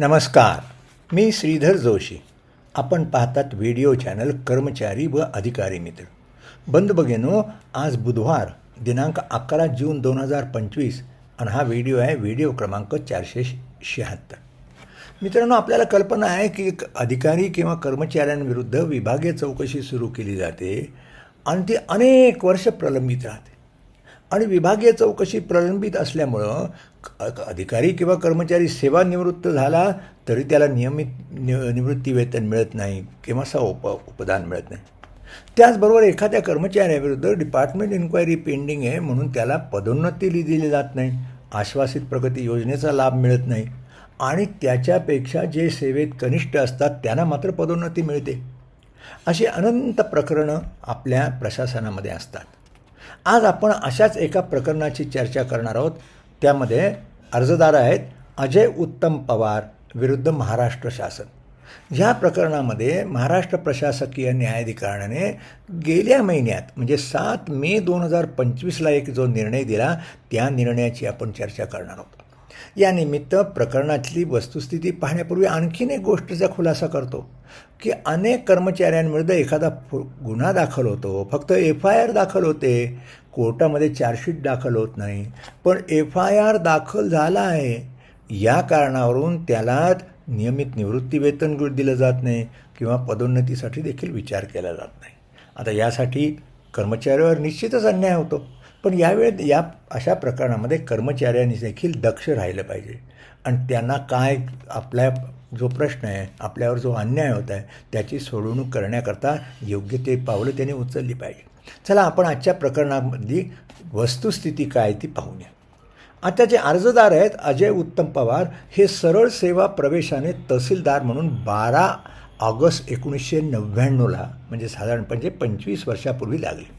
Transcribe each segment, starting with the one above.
नमस्कार मी श्रीधर जोशी. आपण पाहतात व्हिडिओ चॅनल कर्मचारी व अधिकारी मित्र. बंद बघेनो आज बुधवार दिनांक अकरा जून दोन हजार पंचवीस आणि हा व्हिडिओ आहे व्हिडिओ क्रमांक चारशे शहात्तर. मित्रांनो आपल्याला कल्पना आहे की एक अधिकारी किंवा कर्मचाऱ्यांविरुद्ध विभागीय चौकशी सुरू केली जाते आणि ती अनेक वर्ष प्रलंबित राहते. आणि विभागीय चौकशी प्रलंबित असल्यामुळं क- अधिकारी किंवा कर्मचारी सेवानिवृत्त झाला तरी त्याला नियमित निवृत्ती वेतन मिळत नाही किंवा स उप उपदान मिळत नाही. त्याचबरोबर एखाद्या कर्मचाऱ्याविरुद्ध डिपार्टमेंट इन्क्वायरी पेंडिंग आहे म्हणून त्याला पदोन्नती दिली जात नाही. आश्वासित प्रगती योजनेचा लाभ मिळत नाही. आणि त्याच्यापेक्षा जे सेवेत कनिष्ठ असतात त्यांना मात्र पदोन्नती मिळते. अशी अनंत प्रकरणं आपल्या प्रशासनामध्ये असतात. आज आपण अशाच एका प्रकरणाची चर्चा करणार आहोत. त्यामध्ये अर्जदार आहेत अजय उत्तम पवार विरुद्ध महाराष्ट्र शासन. ह्या प्रकरणामध्ये महाराष्ट्र प्रशासकीय न्यायाधिकरणाने गेल्या महिन्यात म्हणजे सात मे दोन हजार पंचवीसला एक जो निर्णय दिला त्या निर्णयाची आपण चर्चा करणार आहोत. यानिमित्त प्रकरणातली वस्तुस्थिती पाहण्यापूर्वी आणखीन एक गोष्टीचा खुलासा करतो की अनेक कर्मचाऱ्यांविरुद्ध एखादा गुन्हा दाखल होतो. फक्त एफ आय आर दाखल होते कोर्टामध्ये चार्जशीट दाखल होत नाही. पण एफ आय आर दाखल झाला आहे या कारणावरून त्याला नियमित निवृत्ती वेतन दिलं जात नाही किंवा पदोन्नतीसाठी देखील विचार केला जात नाही. आता यासाठी कर्मचाऱ्यावर निश्चितच अन्याय होतो. पण यावेळेत या अशा प्रकरणामध्ये कर्मचाऱ्यांनी देखील दक्ष राहिलं पाहिजे. आणि त्यांना काय आपल्या जो प्रश्न आहे आपल्यावर जो अन्याय होत आहे त्याची सोडवणूक करण्याकरता योग्य ते पावलं त्यांनी उचलली पाहिजे. चला आपण आजच्या प्रकरणामधली वस्तुस्थिती काय ती पाहूया. आता जे अर्जदार आहेत अजय उत्तम पवार हे सरळ सेवा प्रवेशाने तहसीलदार म्हणून बारा ऑगस्ट एकोणीसशे नव्याण्णवला म्हणजे साधारणपणे पंचवीस वर्षापूर्वी लागले.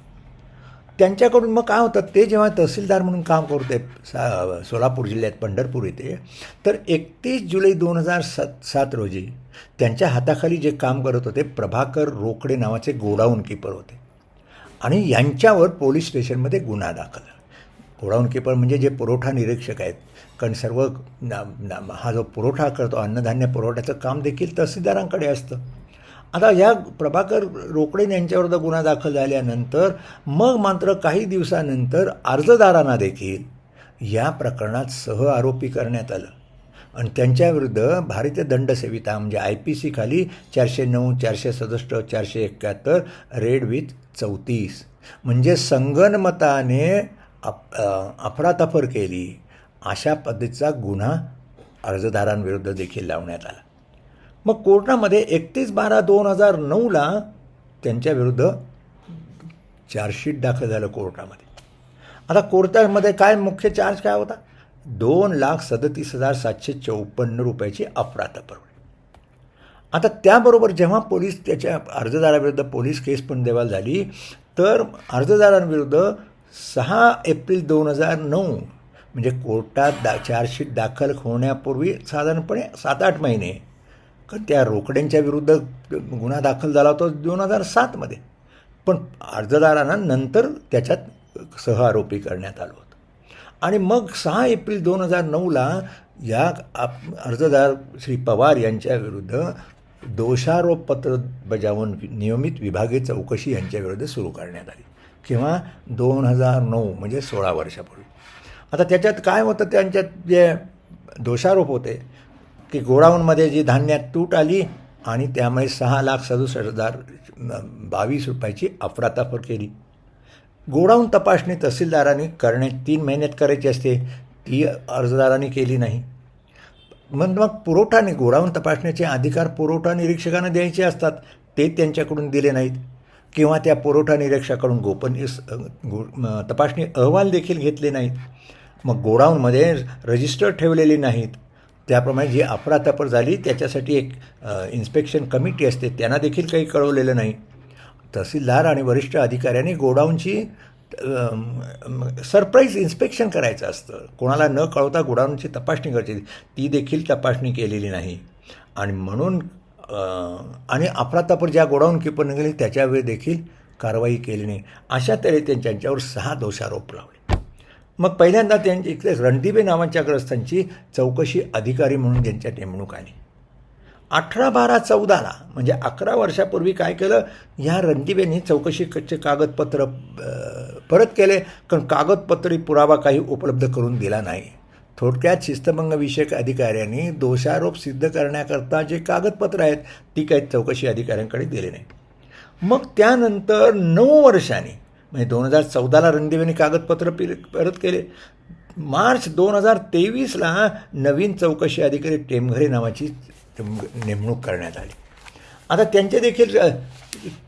त्यांच्याकडून मग काय होतं ते जेव्हा तहसीलदार म्हणून काम करते सा सोलापूर जिल्ह्यात पंढरपूर येथे तर एकतीस जुलै दोन हजार सात सात रोजी त्यांच्या हाताखाली जे काम करत होते प्रभाकर रोकडे नावाचे गोडाऊन किपर होते. आणि यांच्यावर पोलीस स्टेशनमध्ये गुन्हा दाखल गोडाऊन किपर म्हणजे जे पुरवठा निरीक्षक आहेत कारण सर्व हा जो पुरवठा करतो अन्नधान्य पुरवठ्याचं काम देखील तहसीलदारांकडे असतं. आता या प्रभाकर रोकडे यांच्याविरुद्ध गुन्हा दाखल झाल्यानंतर मग मात्र काही दिवसानंतर अर्जदारांना देखील या प्रकरणात सह आरोपी करण्यात आलं. आणि त्यांच्याविरुद्ध भारतीय दंड म्हणजे आय पी सी खाली चारशे नऊ चारशे सदुसष्ट चारशे एक्क्याहत्तर रेड विथ चौतीस. म्हणजे संगनमताने अप अफरातफर केली अशा पद्धतीचा गुन्हा अर्जदारांविरुद्ध देखील लावण्यात आला. मग कोर्टामध्ये एकतीस बारा दोन हजार नऊला त्यांच्याविरुद्ध चार्जशीट दाखल झालं कोर्टामध्ये. आता कोर्टामध्ये काय मुख्य चार्ज काय होता? दोन लाख सदतीस हजार सातशे चौपन्न रुपयाची अपराधपर आता त्याबरोबर जेव्हा पोलीस त्याच्या अर्जदाराविरुद्ध पोलीस केस पण देवाल झाली तर अर्जदारांविरुद्ध सहा एप्रिल दोन हजार नऊ म्हणजे कोर्टात दा चार्जशीट दाखल होण्यापूर्वी साधारणपणे सात आठ महिने कारण त्या रोकड्यांच्या विरुद्ध गुन्हा दाखल झाला होता दोन हजार सातमध्ये पण अर्जदारांना नंतर त्याच्यात सहआरोपी करण्यात आलं होतं. आणि मग सहा एप्रिल दोन हजार नऊला या आप- अर्जदार श्री पवार यांच्याविरुद्ध दोषारोपपत्र बजावून नियमित विभागीय चौकशी यांच्याविरुद्ध सुरू करण्यात आली. किंवा दोन हजार नऊ म्हणजे सोळा वर्षापूर्वी. आता त्याच्यात काय होतं? त्यांच्यात जे दोषारोप होते की गोडाऊनमध्ये जी धान्यात तूट आली आणि त्यामुळे सहा लाख सदुसष्ट हजार बावीस रुपयाची अफरातफर केली. गोडाऊन तपासणी तहसीलदारांनी करणे तीन महिन्यात करायची असते ती अर्जदारांनी केली नाही. मग मग पुरवठाने गोडाऊन तपासण्याचे अधिकार पुरवठा निरीक्षकांना द्यायचे असतात ते त्यांच्याकडून दिले नाहीत. किंवा त्या पुरवठा निरीक्षकाकडून गोपनीय तपासणी अहवाल देखील घेतले नाहीत. मग गोडाऊनमध्ये रजिस्टर ठेवलेले नाहीत. त्याप्रमाणे जी अफरातफर झाली त्याच्यासाठी एक इन्स्पेक्शन कमिटी असते त्यांना देखील काही कळवलेलं नाही. तहसीलदार आणि वरिष्ठ अधिकाऱ्यांनी गोडाऊनची सरप्राईज इन्स्पेक्शन करायचं असतं. कोणाला न कळवता गोडाऊनची तपासणी करायची. ती देखील तपासणी केलेली नाही. आणि म्हणून आणि अफरातफर ज्या गोडाऊन किपर निघाली त्याच्यावेळी देखील कारवाई केली नाही. अशा तऱ्हे त्यांच्यावर सहा दोषारोप लावले. मग पहिल्यांदा त्यांची इकडे रणदीबे नावाच्या ग्रस्तांची चौकशी अधिकारी म्हणून त्यांच्या नेमणूक आली. अठरा बारा चौदाला म्हणजे अकरा वर्षापूर्वी काय केलं? ह्या रणदिवेंनी चौकशीचे कागदपत्र परत केले कारण कागदपत्री पुरावा काही उपलब्ध करून दिला नाही. थोडक्यात शिस्तभंग विषयक अधिकाऱ्यांनी दोषारोप सिद्ध करण्याकरता जे कागदपत्र आहेत ती काही चौकशी अधिकाऱ्यांकडे दिली नाही. मग त्यानंतर नऊ वर्षांनी म्हणजे दोन हजार चौदाला रणदेवीने कागदपत्र पिल परत केले. मार्च दोन हजार तेवीसला नवीन चौकशी अधिकारी टेमघरे नावाची नेमणूक करण्यात आली. आता त्यांचे देखील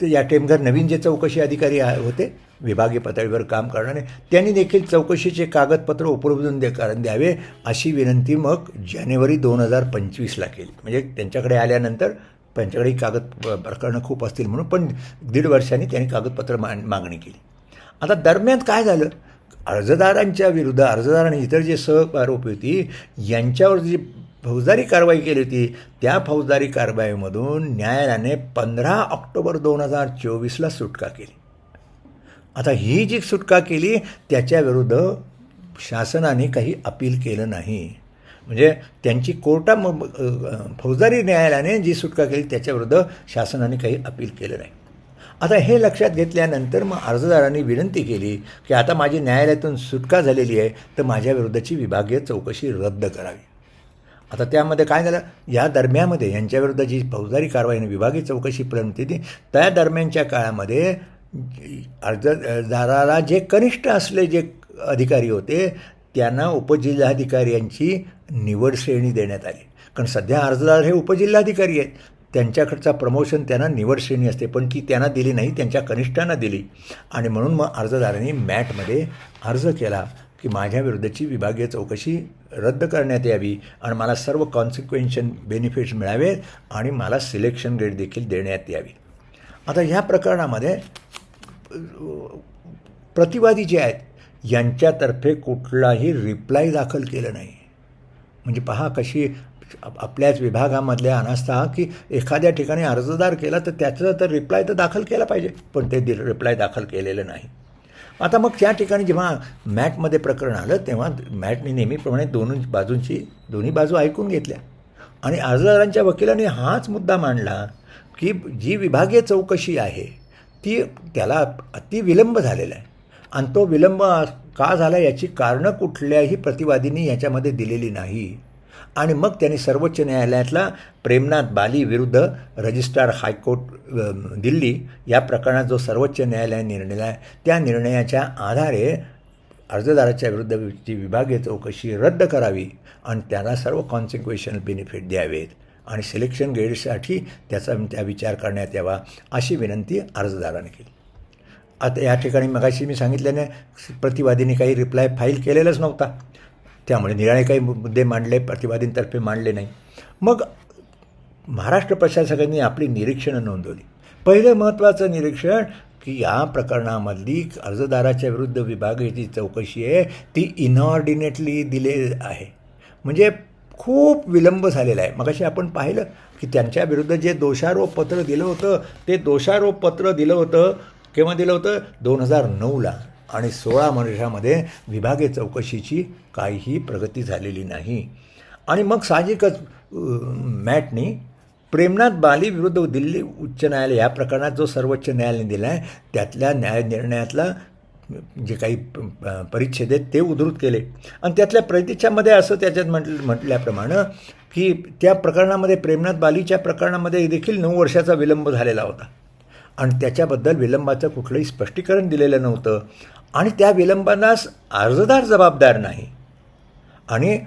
ते या टेमघर नवीन जे चौकशी अधिकारी होते विभागीय पातळीवर काम करणारे त्यांनी देखील चौकशीचे कागदपत्र उपलब्ध दे कारण द्यावे अशी विनंती मग जानेवारी दोन हजार पंचवीसला केली. म्हणजे त्यांच्याकडे आल्यानंतर त्यांच्याकडे कागद प्रकरणं खूप असतील म्हणून पण दीड वर्षांनी त्यांनी कागदपत्र मा मागणी केली. आता दरम्यान काय झालं? अर्जदारांच्या विरुद्ध अर्जदार आणि इतर जे सह आरोपी होती यांच्यावर जी फौजदारी कारवाई केली होती त्या फौजदारी कारवाईमधून न्यायालयाने पंधरा ऑक्टोबर दोन हजार चोवीसला सुटका केली. आता ही जी सुटका केली त्याच्याविरुद्ध शासनाने काही अपील केलं नाही. म्हणजे त्यांची कोर्टा फौजदारी न्यायालयाने जी सुटका केली त्याच्याविरुद्ध शासनाने काही अपील केलं नाही. आता हे लक्षात घेतल्यानंतर मग अर्जदारांनी विनंती केली की आता माझी न्यायालयातून सुटका झालेली आहे तर माझ्या विरुद्धची विभागीय चौकशी रद्द करावी. आता त्यामध्ये काय झालं? या दरम्यामध्ये यांच्याविरुद्ध जी फौजदारी कारवाईने विभागीय चौकशी पर्यंत त्या दरम्यानच्या काळामध्ये अर्जदाराला जे कनिष्ठ असले जे अधिकारी होते त्यांना उपजिल्हाधिकारी यांची निवड श्रेणी देण्यात आली. कारण सध्या अर्जदार हे उपजिल्हाधिकारी आहेत. त्यांच्याकडचा प्रमोशन त्यांना निवड श्रेणी असते. पण ती त्यांना दिली नाही त्यांच्या कनिष्ठांना दिली. आणि म्हणून मग अर्जदारांनी मॅटमध्ये अर्ज केला की माझ्या विरुद्धची विभागीय चौकशी रद्द करण्यात यावी आणि मला सर्व कॉन्सिक्वेन्शन बेनिफिट्स मिळावेत आणि मला सिलेक्शन ग्रेड देखील देण्यात यावी. आता ह्या प्रकरणामध्ये प्रतिवादी जे आहेत यांच्यातर्फे कुठलाही रिप्लाय दाखल केलं नाही. म्हणजे पहा कशी आपल्याच विभागामधल्या अनास्था की एखाद्या ठिकाणी अर्जदार केला तर त्याचं तर रिप्लाय तर दाखल केला पाहिजे. पण ते दि रिप्लाय दाखल केलेलं नाही. आता मग त्या ठिकाणी जेव्हा मॅटमध्ये प्रकरण आलं तेव्हा मॅटने नेहमीप्रमाणे दोन बाजूंची दोन्ही बाजू ऐकून घेतल्या. आणि अर्जदारांच्या वकिलाने हाच मुद्दा मांडला की जी विभागीय चौकशी आहे ती त्याला अति विलंब झालेला आहे. आणि तो विलंब का झाला याची कारणं कुठल्याही प्रतिवादींनी याच्यामध्ये दिलेली नाही. आणि मग त्यांनी सर्वोच्च न्यायालयातला प्रेमनाथ बाली विरुद्ध रजिस्ट्रार हायकोर्ट दिल्ली या प्रकरणात जो सर्वोच्च न्यायालयाने निर्णय आहे त्या निर्णयाच्या आधारे अर्जदाराच्या विरुद्ध जी विभागीय चौकशी रद्द करावी आणि त्याला सर्व कॉन्सिक्वेशन बेनिफिट द्यावेत आणि सिलेक्शन ग्रेडसाठी त्याचा त्या विचार करण्यात यावा अशी विनंती अर्जदाराने केली. आता या ठिकाणी मगाशी मी सांगितल्याने प्रतिवादीने काही रिप्लाय फाईल केलेलाच नव्हता. त्यामुळे निराळे काही मुद्दे मांडले प्रतिवादींतर्फे मांडले नाही. मग महाराष्ट्र प्रशासकांनी आपली निरीक्षणं नोंदवली. पहिलं महत्त्वाचं निरीक्षण की या प्रकरणामधली अर्जदाराच्या विरुद्ध विभागाची चौकशी आहे ती इनऑर्डिनेटली दिले आहे. म्हणजे खूप विलंब झालेला आहे. मगाशी आपण पाहिलं की त्यांच्या विरुद्ध जे दोषारोप पत्र दिलं होतं ते दोषारोप पत्र दिलं होतं केव्हा दिलं होतं? दोन हजार नऊला. आणि सोळा वर्षामध्ये विभागीय चौकशीची काहीही प्रगती झालेली नाही. आणि मग साहजिकच मॅटनी प्रेमनाथ बाली विरुद्ध दिल्ली उच्च न्यायालय या प्रकरणात जो सर्वोच्च न्यायालयाने दिला आहे त्यातल्या न्याय निर्णयातला जे काही प- परिच्छेद आहेत ते उद्धृत केले. आणि त्यातल्या प्रतिच्छामध्ये असं त्याच्यात म्हटलं म्हटल्याप्रमाणे की त्या प्रकरणामध्ये प्रेमनाथ बालीच्या प्रकरणामध्ये देखील नऊ वर्षाचा विलंब झालेला होता. आणि त्याच्याबद्दल विलंबाचं कुठलंही स्पष्टीकरण दिलेलं नव्हतं. आणि त्या विलंबनास अर्जदार जबाबदार नाही. आणि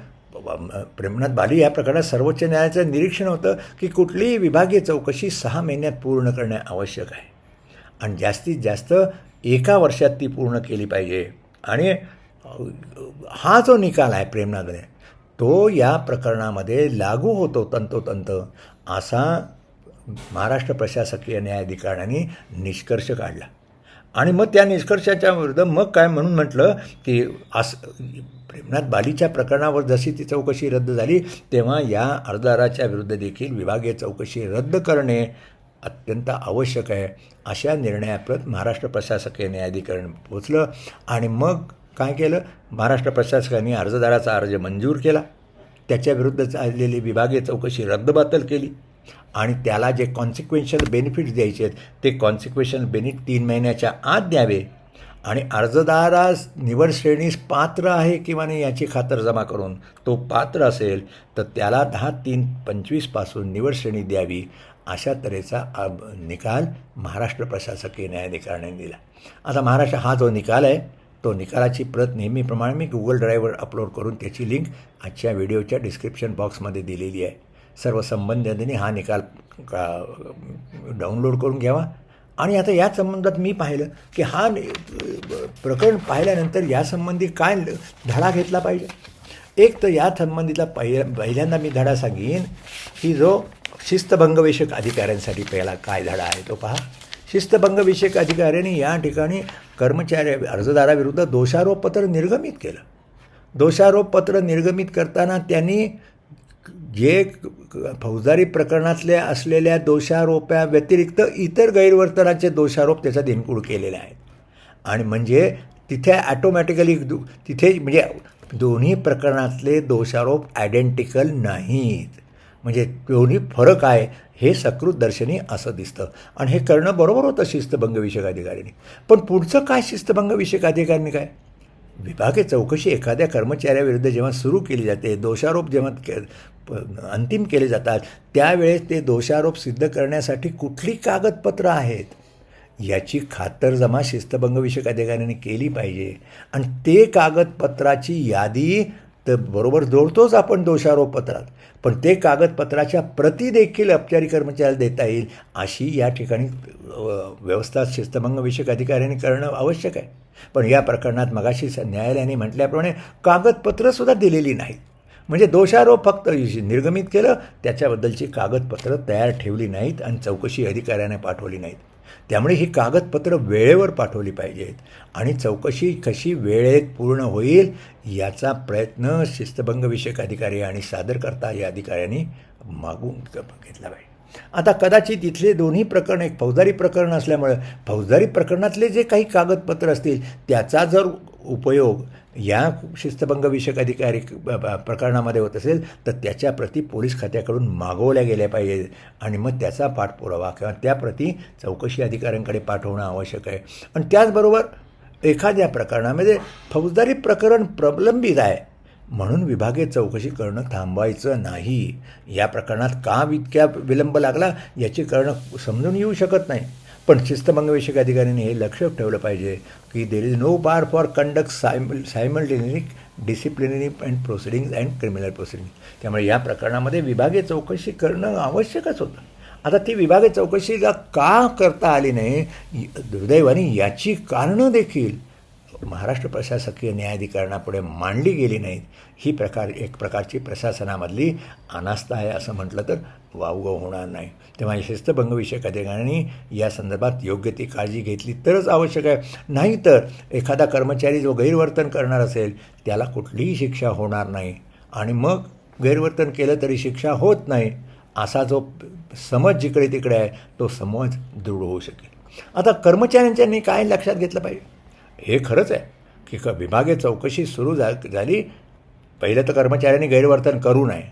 प्रेमनाथ बाली या प्रकरणात सर्वोच्च न्यायालयाचं निरीक्षण होतं की कुठलीही विभागीय चौकशी सहा महिन्यात पूर्ण करणे आवश्यक आहे. आणि जास्तीत जास्त एका वर्षात ती पूर्ण केली पाहिजे. आणि हा जो निकाल आहे प्रेमनाथने तो या प्रकरणामध्ये लागू होतो तंतोतंत असा महाराष्ट्र प्रशासकीय न्यायाधिकरणाने निष्कर्ष काढला. आणि मग त्या निष्कर्षाच्या विरुद्ध मग काय म्हणून म्हटलं की आस प्रेमनाथ बालीच्या प्रकरणावर जशी ती चौकशी रद्द झाली तेव्हा या अर्जदाराच्या विरुद्ध देखील विभागीय चौकशी रद्द करणे अत्यंत आवश्यक आहे अशा निर्णयाप्रत महाराष्ट्र प्रशासकीय न्यायाधिकरण पोचलं आणि मग काय केलं? महाराष्ट्र प्रशासकांनी अर्जदाराचा अर्ज मंजूर केला. त्याच्याविरुद्ध चाललेली विभागीय चौकशी रद्दबातल केली. आणि त्याला जे कॉन्सिक्वेन्शियल बेनिफिट्स द्यायचे आहेत ते कॉन्सिक्वेन्शियल बेनिफिट तीन महिन्याच्या आत द्यावे. आणि अर्जदारास निवड श्रेणीस पात्र आहे किंवा नाही याची खातर जमा करून तो पात्र असेल तर त्याला दहा तीन पंचवीसपासून निवड श्रेणी द्यावी अशा तऱ्हेचा अब निकाल महाराष्ट्र प्रशासकीय न्यायाधिकरणाने दिला. आता महाराष्ट्र हा जो निकाल आहे तो निकालाची प्रत नेहमीप्रमाणे मी गुगल ड्राईव्हवर अपलोड करून त्याची लिंक आजच्या व्हिडिओच्या डिस्क्रिप्शन बॉक्समध्ये दिलेली आहे. सर्व संबंधितांनी हा निकाल का डाउनलोड करून घ्यावा. आणि आता या संबंधात मी पाहिलं की हा प्रकरण पाहिल्यानंतर यासंबंधी काय धडा घेतला पाहिजे? एक तर या संबंधीचा पहिल्या पहिल्यांदा मी धडा सांगेन की जो शिस्तभंगविषयक अधिकाऱ्यांसाठी पहिला काय धडा आहे तो पहा. शिस्तभंगविषयक अधिकाऱ्यांनी या ठिकाणी कर्मचारी अर्जदाराविरुद्ध दोषारोपपत्र निर्गमित केलं. दोषारोपपत्र निर्गमित करताना त्यांनी जे फौजदारी प्रकरणातल्या असलेल्या दोषारोपा व्यतिरिक्त इतर गैरवर्तनाचे दोषारोप त्याच्यात इन्क्लूड केलेले आहेत आणि म्हणजे तिथे ॲटोमॅटिकली तिथे म्हणजे दोन्ही प्रकरणातले दोषारोप आयडेंटिकल नाहीत. म्हणजे दोन्ही फरक आहे हे सकृत दर्शनी असं दिसतं. आणि हे करणं बरोबर होतं शिस्तभंगविषयक अधिकाऱ्यांनी पण पुढचं काय शिस्तभंग विषयक अधिकाऱ्यांनी काय? विभागीय चौकशी एखाद्या कर्मचाऱ्याविरुद्ध जेव्हा सुरू केली जाते दोषारोप जेव्हा के अंतिम केले जातात त्यावेळेस ते दोषारोप सिद्ध करण्यासाठी कुठली कागदपत्रं आहेत? याची खातरजमा शिस्तभंगविषयक अधिकाऱ्यांनी केली पाहिजे. आणि ते कागदपत्राची यादी तर बरोबर जोडतोच आपण दोषारोपपत्रात. पण ते कागदपत्राच्या प्रती देखील औपचारिक कर्मचाऱ्याला देता येईल अशी या ठिकाणी व्यवस्था शिस्तभंगविषयक अधिकाऱ्यांनी करणं आवश्यक आहे. पण या प्रकरणात मगाशी न्यायालयाने म्हटल्याप्रमाणे कागदपत्रंसुद्धा दिलेली नाहीत. म्हणजे दोषारोप फक्त निर्गमित केलं त्याच्याबद्दलची कागदपत्रं तयार ठेवली नाहीत आणि चौकशी अधिकाऱ्याने पाठवली नाहीत. त्यामुळे ही कागदपत्रं वेळेवर पाठवली पाहिजेत. आणि चौकशी कशी वेळेत पूर्ण होईल याचा प्रयत्न शिस्तभंगविषयक अधिकारी आणि सादरकर्ता या अधिकाऱ्यांनी मागून घेतला पाहिजे. आता कदाचित इथले दोन्ही प्रकरण एक फौजदारी प्रकरण असल्यामुळं फौजदारी प्रकरणातले जे काही कागदपत्र असतील त्याचा जर उपयोग या शिस्तभंगविषयक अधिकारी प्रकरणामध्ये होत असेल तर त्याच्या प्रती पोलीस खात्याकडून मागवल्या गेल्या पाहिजेत आणि मग त्याचा पाठपुरावा किंवा त्या प्रती चौकशी अधिकाऱ्यांकडे पाठवणं आवश्यक आहे. आणि त्याचबरोबर एखाद्या प्रकरणामध्ये फौजदारी प्रकरण प्रलंबित आहे म्हणून विभागीय चौकशी करणं थांबवायचं नाही. या प्रकरणात का इतक्या विलंब लागला याची करणं समजून येऊ शकत नाही. पण शिस्तभंगविषयक अधिकाऱ्यांनी हे लक्ष ठेवलं पाहिजे की there is no bar for conduct सायमल simultaneous disciplinary and proceedings and criminal proceeding त्यामुळे या प्रकरणामध्ये विभागीय चौकशी करणं आवश्यकच होतं. आता ती विभागीय चौकशीला का करता आली नाही? दुर्दैवाने याची कारणं देखील महाराष्ट्र प्रशासकीय न्यायाधिकरणापुढे मांडली गेली नाहीत. ही प्रकार एक प्रकारची प्रशासनामधली अनास्था आहे असं म्हटलं तर वावगं होणार नाही. तेव्हा शिस्तभंगविषयक अधिकाऱ्यांनी या संदर्भात योग्य ती काळजी घेतली तरच आवश्यक आहे. नाहीतर एखादा कर्मचारी जो गैरवर्तन करणार असेल त्याला कुठलीही शिक्षा होणार नाही. आणि मग गैरवर्तन केलं तरी शिक्षा होत नाही असा जो समज जिकडे तिकडे आहे तो समज दृढ होऊ शकेल. आता कर्मचाऱ्यांच्यांनी काय लक्षात घेतलं पाहिजे? हे खरंच आहे की क विभागीय चौकशी सुरू झा झाली. पहिलं तर कर्मचाऱ्यांनी गैरवर्तन करू नये.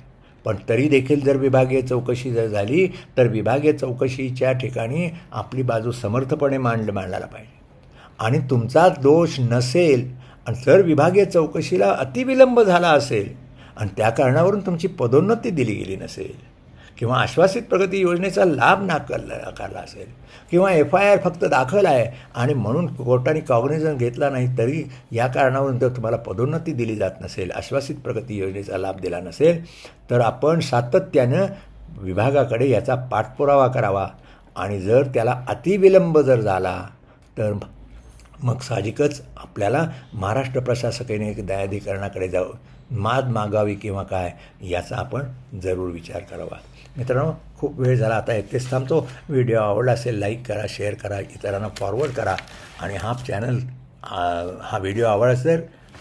पण तरी देखील जर विभागीय चौकशी जर झाली तर विभागीय चौकशीच्या ठिकाणी आपली बाजू समर्थपणे मांड मांडायला पाहिजे. आणि तुमचा दोष नसेल आणि जर विभागीय चौकशीला अतिविलंब झाला असेल आणि त्या कारणावरून तुमची पदोन्नती दिली गेली नसेल किंवा आश्वासित प्रगती योजनेचा लाभ नाकारला नाकारला असेल किंवा एफ आय आर फक्त दाखल आहे आणि म्हणून कोर्टाने कॉग्निझन घेतला नाही तरी या कारणावरून जर तुम्हाला पदोन्नती दिली जात नसेल आश्वासित प्रगती योजनेचा लाभ दिला नसेल तर आपण सातत्यानं विभागाकडे याचा पाठपुरावा करावा. आणि जर त्याला अतिविलंब जर झाला तर मग साहजिकच आपल्याला महाराष्ट्र प्रशासकीय न्यायाधिकरणाकडे जाऊ माद मागावी किंवा काय याचा आपण जरूर विचार करावा. मित्रांनो खूप वेळ झाला आता एकटेच थांबतो. व्हिडिओ आवडला असेल लाईक करा शेअर करा इतरांना फॉरवर्ड करा. आणि हा चॅनल हा व्हिडिओ आवडला असेल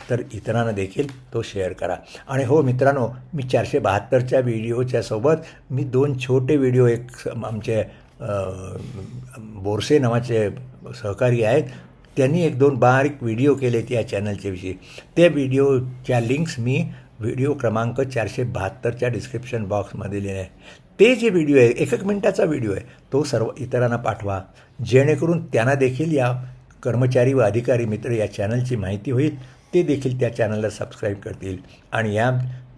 तर इतरांना देखील तो शेअर करा. आणि हो मित्रांनो मी चारशे बहात्तरच्या व्हिडिओच्या सोबत मी दोन छोटे व्हिडिओ एक आमचे बोरसे नावाचे सहकारी आहेत त्यांनी एक दोन बारीक व्हिडिओ केलेत या चॅनलच्या विषयी. त्या व्हिडिओच्या लिंक्स मी व्हिडिओ क्रमांक चारशे बहात्तरच्या डिस्क्रिप्शन बॉक्समध्ये दिलेले आहे ते जे व्हिडिओ आहे एक एक मिनटाचा व्हिडिओ आहे तो सर्व इतरांना पाठवा. जेणेकरून त्यांना देखील या कर्मचारी व अधिकारी मित्र या चॅनलची माहिती होईल. ते देखील त्या चॅनलला सबस्क्राईब करतील. आणि या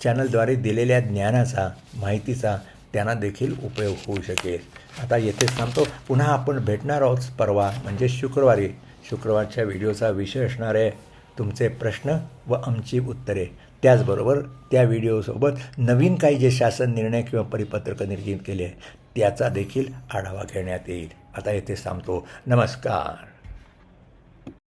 चॅनलद्वारे दिलेल्या ज्ञानाचा माहितीचा त्यांना देखील उपयोग होऊ शकेल. आता येथेच थांबतो. पुन्हा आपण भेटणार आहोत. परवा म्हणजे शुक्रवारी. शुक्रवारच्या व्हिडिओचा विषय असणार आहे तुमचे प्रश्न व आमची उत्तरे. त्याचबरोबर त्या व्हिडिओसोबत नवीन काही जे शासन निर्णय किंवा परिपत्रकं निर्जित केले आहे त्याचा देखील आढावा घेण्यात येईल. आता येथे थांबतो. नमस्कार.